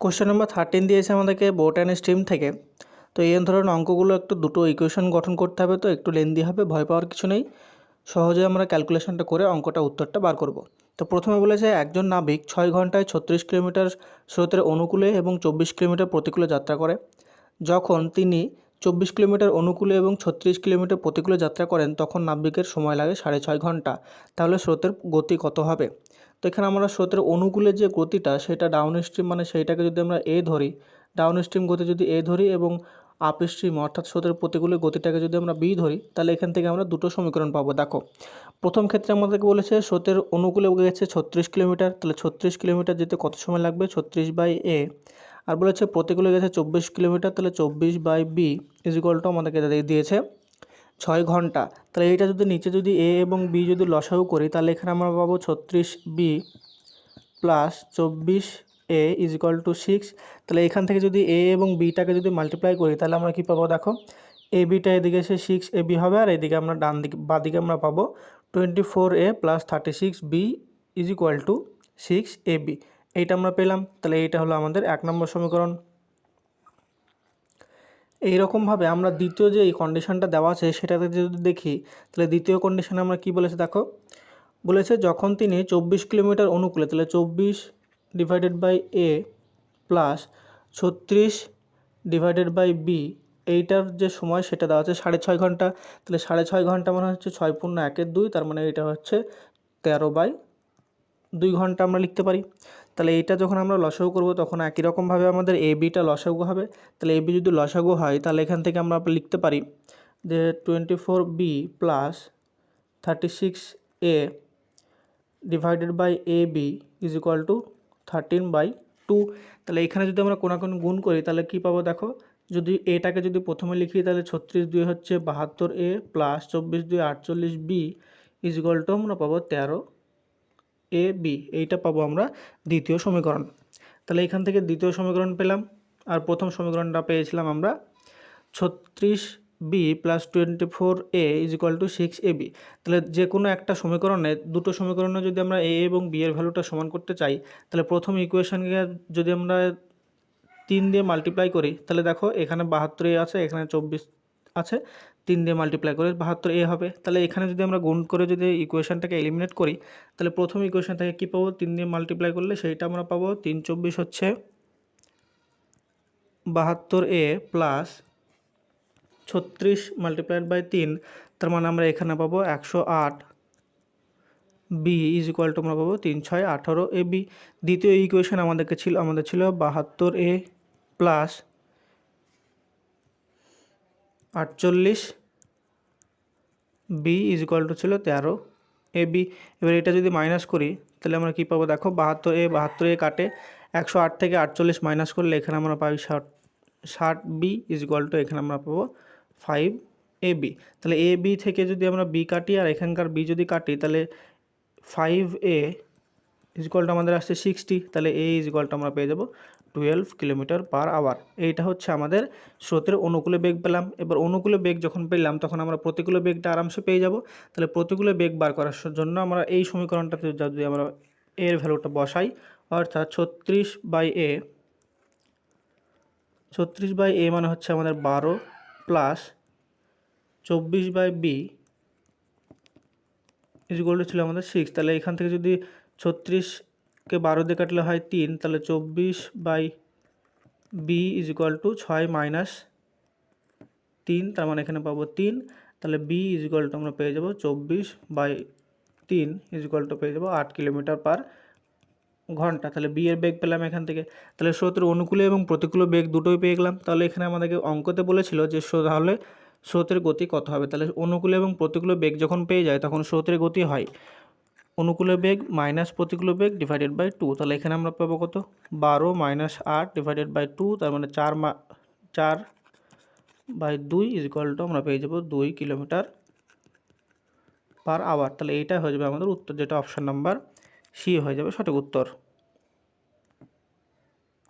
Question number thirteen দিয়েছে আমাদেরকে boat and stream থেকে। তো এই ধরনের অঙ্কগুলো একটু দুটো ইকুয়েশন গঠন করতে হবে তো, একটু লেন্দি হবে, ভয় পাওয়ার কিছু নেই। সহজে আমরা ক্যালকুলেশনটা করে অঙ্কটা উত্তরটা বার করব। তো প্রথমে বলেছে, একজন নাবিক ছয় ঘন্টায় ছত্রিশ কিলোমিটার স্রোতের অনুকূলে এবং চব্বিশ কিলোমিটার প্রতিকূলে যাত্রা করে। যখন তিনি চব্বিশ কিলোমিটার অনুকূলে এবং ছত্রিশ কিলোমিটার প্রতিকূলে যাত্রা করেন, তখন নাবিকের সময় লাগে সাড়ে ছয় ঘণ্টা। তাহলে স্রোতের গতি কত হবে? তো এখানে আমরা স্রোতের অনুকূলে যে গতিটা, সেটা ডাউন স্ট্রিম মানে সেইটাকে যদি আমরা এ ধরি ডাউন স্ট্রিম গতি যদি এ ধরি এবং আপ স্ট্রিম অর্থাৎ স্রোতের প্রতিকূলে গতিটাকে যদি আমরা বি ধরি, তাহলে এখান থেকে আমরা দুটো সমীকরণ পাবো। দেখো, প্রথম ক্ষেত্রে আমাদেরকে বলেছে স্রোতের অনুকূলে গেছে ছত্রিশ কিলোমিটার, তাহলে ছত্রিশ কিলোমিটার যেতে কত সময় লাগবে? ছত্রিশ বাই এ আর বলেছে প্রতিকূলে গেছে চব্বিশ কিলোমিটার, তাহলে চব্বিশ বাই বি ইজিকলটা আমাদেরকে দিয়েছে ছয় ঘণ্টা। তাহলে এইটা যদি নিচে যদি এ এবং বি যদি লসাগু করি, তাহলে এখানে আমরা পাবো ছত্রিশ বি প্লাস চব্বিশ A is equal to six. তাহলে এখান থেকে যদি এ এবং বিটাকে যদি মাল্টিপ্লাই করি, তাহলে আমরা কী পাবো দেখো? এ বিটা এদিকে এসে সিক্স এ বি হবে, আর এদিকে আমরা ডান দিকে বাদিকে আমরা পাবো twenty four A plus thirty six B is equal to six A B এইটা আমরা পেলাম। তাহলে এইটা হলো আমাদের এক নম্বর সমীকরণ। এইরকমভাবে আমরা দ্বিতীয় যে এই কন্ডিশনটা দেওয়া আছে সেটাতে যদি দেখি, তাহলে দ্বিতীয় কন্ডিশনে আমরা কি বলেছে দেখো? বলেছে যখন তিনি চব্বিশ কিলোমিটার অনুকূলে, তাহলে চব্বিশ ডিভাইডেড বাই এ প্লাস ছত্রিশ ডিভাইডেড বাই বি এইটার যে সময় সেটা দেওয়া আছে সাড়ে ছয় ঘণ্টা। তাহলে সাড়ে ছয় ঘণ্টা মানে হচ্ছে ছয় পূর্ণ একের দুই, তার মানে এটা হচ্ছে তেরো বাই দুই ঘণ্টা আমরা লিখতে পারি। তাহলে এইটা যখন আমরা লসাগু করব তখন একই রকমভাবে আমাদের এ বিটা লসাগু হবে। তাহলে এ বি যদি লসাগু হয়, তাহলে এখান থেকে আমরা লিখতে পারি যে twenty four B plus thirty six A divided by A B is equal to thirteen by two তাহলে এখানে যদি আমরা কোনাকুনি গুণ করি, তাহলে কী পাবো দেখো? যদি এটাকে যদি প্রথমে লিখি, তাহলে ছত্রিশ দুই হচ্ছে বাহাত্তর এ প্লাস চব্বিশ দুই আটচল্লিশ বি ইজ ইকুয়াল টু আমরা পাবো তেরো। এ বি এইটা পাবো আমরা দ্বিতীয় সমীকরণ। তাহলে এখান থেকে দ্বিতীয় সমীকরণ পেলাম, আর প্রথম সমীকরণটা পেয়েছিলাম আমরা ছত্রিশ B plus twenty four A is equal to six A B তাহলে যে কোনো একটা সমীকরণে, দুটো সমীকরণে যদি আমরা এ এবং বি এর ভ্যালুটা সমান করতে চাই, তাহলে প্রথম ইকুয়েশনকে যদি আমরা তিন দিয়ে মাল্টিপ্লাই করি, তাহলে দেখো এখানে বাহাত্তর এ আছে, এখানে চব্বিশ আছে, তিন দিয়ে মাল্টিপ্লাই করে বাহাত্তর এ হবে। তাহলে এখানে যদি আমরা গুণ করে যদি ইকুয়েশনটাকে এলিমিনেট করি, তাহলে প্রথম ইকুয়েশন থেকে কী পাবো? তিন দিয়ে মাল্টিপ্লাই করলে সেইটা আমরা পাবো তিন চব্বিশ হচ্ছে বাহাত্তর এ প্লাস ছত্রিশ মাল্টিপ্লাইড বাই তিন, তার মানে আমরা এখানে পাবো একশো আট বি ইজ ইকুয়াল টু আমরা পাবো তিন ছয় আঠারো এ বি দ্বিতীয় ইকুয়েশন আমাদেরকে ছিল, আমাদের ছিল বাহাত্তর এ প্লাস আটচল্লিশ বি ইজ ইকুয়াল টু ছিল তেরো এ বি এবার এটা যদি মাইনাস করি, তাহলে আমরা কী পাবো? দেখো, বাহাত্তর এ বাহাত্তর এ কাটে, একশো আট থেকে আটচল্লিশ মাইনাস করলে এখানে আমরা পাই ষাট ষাট বি ইজ ইকুয়াল টু এখানে আমরা পাবো ফাইভ এ বি তাহলে এ বি থেকে যদি আমরা বি কাটি আর এখানকার বি যদি কাটি, তাহলে ফাইভ এ ইজকলটা আমাদের আসছে সিক্সটি তাহলে এ ইজকলটা আমরা পেয়ে যাব টুয়েলভ কিলোমিটার পার আওয়ার এইটা হচ্ছে আমাদের স্রোতের অনুকূলে বেগ পেলাম। এবার অনুকূলে বেগ যখন পেলাম, তখন আমরা প্রতিকূলে বেগটা আরামসে পেয়ে যাব। তাহলে প্রতিকূলে বেগ বার করার জন্য আমরা এই সমীকরণটাতে যদি আমরা এর ভ্যালুটা বসাই, অর্থাৎ ছত্রিশ বাই এ ছত্রিশ বাই এ মানে হচ্ছে আমাদের বারো প্লাস চব্বিশ বাই বি ইজগোল্ড ছিল আমাদের সিক্স তাহলে এখান থেকে যদি ছত্রিশকে বারো দিয়ে কাটলে হয় তিন, তাহলে চব্বিশ by B is equal to ছয় মাইনাস তিন, তার মানে এখানে পাবো তিন, তাহলে বি ইজ ইকুয়াল টু আমরা পেয়ে যাব চব্বিশ বাই তিন ইজ ইকুয়াল টু পেয়ে যাব আট কিলোমিটার পার ঘণ্টা, তাহলে বি এর বেগ পেলাম এখান থেকে। তাহলে স্রোতের অনুকূলে এবং প্রতিকূলে বেগ দুটোই পেয়ে গেলাম। তাহলে এখানে আমাদেরকে অঙ্কতে বলেছিল যে তাহলে স্রোতের গতি কত হবে? তাহলে অনুকূলে এবং প্রতিকূলে বেগ যখন পেয়ে যায়, তখন স্রোতের গতি হয়। অনুকূলে বেগ মাইনাস প্রতিকূল বেগ ডিভাইডেড বাই টু তাহলে এখানে আমরা পাবো কত? বারো মাইনাস আট ডিভাইডেড বাই টু তার মানে চার মা, চার বাই দুই ইজ টু আমরা পেয়ে যাব দুই কিলোমিটার পার আওয়ার তাহলে এইটা হয়ে যাবে আমাদের উত্তর, যেটা অপশান নাম্বার সি হয়ে যাবে সঠিক উত্তর।